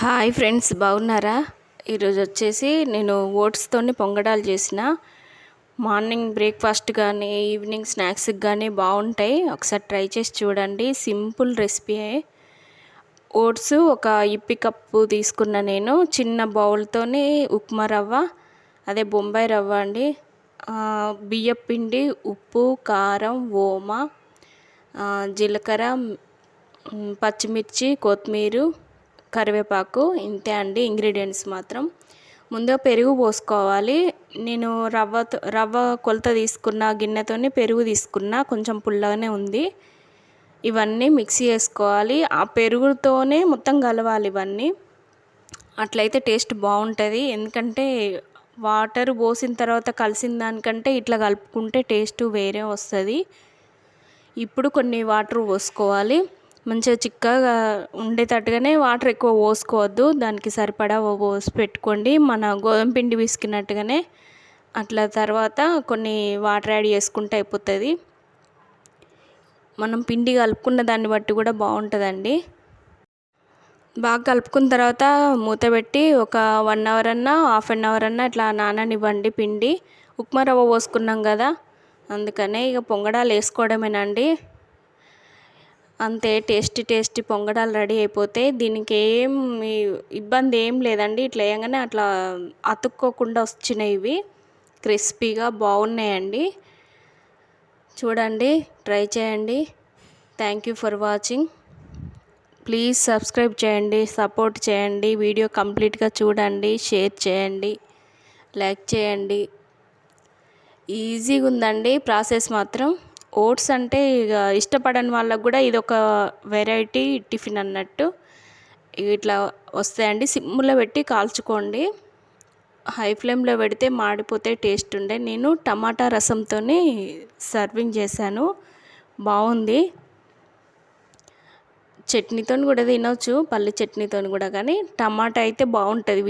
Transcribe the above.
Hi friends బాగున్నారా? ఈరోజు వచ్చేసి నేను ఓట్స్తోని పొంగడాలు చేసిన. మార్నింగ్ బ్రేక్ఫాస్ట్ కానీ ఈవినింగ్ స్నాక్స్కి కానీ బాగుంటాయి. ఒకసారి ట్రై చేసి చూడండి. సింపుల్ రెసిపీ ఓట్స్ ఒక ఇప్పి కప్పు తీసుకున్న నేను. చిన్న బౌల్తోని ఉప్మా రవ్వ అదే బొంబాయి రవ్వ అండి. బియ్యం పిండి ఉప్పు కారం ఓమ జీలకర్ర పచ్చిమిర్చి కొత్తిమీర కరివేపాకు ఇంతే అండి ఇంగ్రీడియంట్స్ మాత్రం. ముందుగా పెరుగు పోసుకోవాలి. నేను రవ్వతో రవ్వ కొలత తీసుకున్న గిన్నెతోని పెరుగు తీసుకున్న కొంచెం పుల్లగానే ఉంది. ఇవన్నీ మిక్సీ చేసుకోవాలి. ఆ పెరుగుతోనే మొత్తం కలవాలి ఇవన్నీ. అట్లయితే టేస్ట్ బాగుంటుంది. ఎందుకంటే వాటర్ పోసిన తర్వాత కలిసిన దానికంటే ఇట్లా కలుపుకుంటే టేస్ట్ వేరే వస్తుంది. ఇప్పుడు కొన్ని వాటర్ పోసుకోవాలి. మంచిగా చిక్కగా ఉండేటట్టుగానే వాటర్ ఎక్కువ పోసుకోవద్దు. దానికి సరిపడా పోసి పెట్టుకోండి. మన గోధుమ పిండి విసికినట్టుగానే అట్లా తర్వాత కొన్ని వాటర్ యాడ్ చేసుకుంటే అయిపోతుంది. మనం పిండి కలుపుకున్న దాన్ని బట్టి కూడా బాగుంటుందండి. బాగా కలుపుకున్న తర్వాత మూత పెట్టి ఒక వన్ అవర్ అన్నా హాఫ్ అన్ అవర్ అన్నా ఇట్లా నాననివ్వండి పిండి. ఉప్మా రవ్వ పోసుకున్నాం కదా అందుకనే ఇక పొంగడాలు వేసుకోవడమేనండి. అంతే టేస్టీ టేస్టీ పొంగడాలు రెడీ అయిపోతాయి దీనికి ఏం ఇబ్బంది ఏం లేదండి. ఇట్లా వేయగానే అట్లా అతుక్కోకుండా వచ్చినాయి ఇవి క్రిస్పీగా బాగున్నాయండి. చూడండి ట్రై చేయండి. Thank you for watching please subscribe చేయండి సపోర్ట్ చేయండి. వీడియో కంప్లీట్గా చూడండి షేర్ చేయండి లైక్ చేయండి. ఈజీగా ఉందండి ప్రాసెస్ మాత్రం. ఓట్స్ అంటే ఇక ఇష్టపడని వాళ్ళకు కూడా ఇది ఒక వెరైటీ టిఫిన్ అన్నట్టు ఇట్లా వస్తాయండి. సిమ్లో పెట్టి కాల్చుకోండి. హై ఫ్లేమ్లో పెడితే మాడిపోతే టేస్ట్ ఉండే. నేను టమాటా రసంతో సర్వింగ్ చేశాను. బాగుంది. చట్నీతో కూడా తినవచ్చు పల్లి చట్నీతో కూడా. కానీ టమాటా అయితే బాగుంటుంది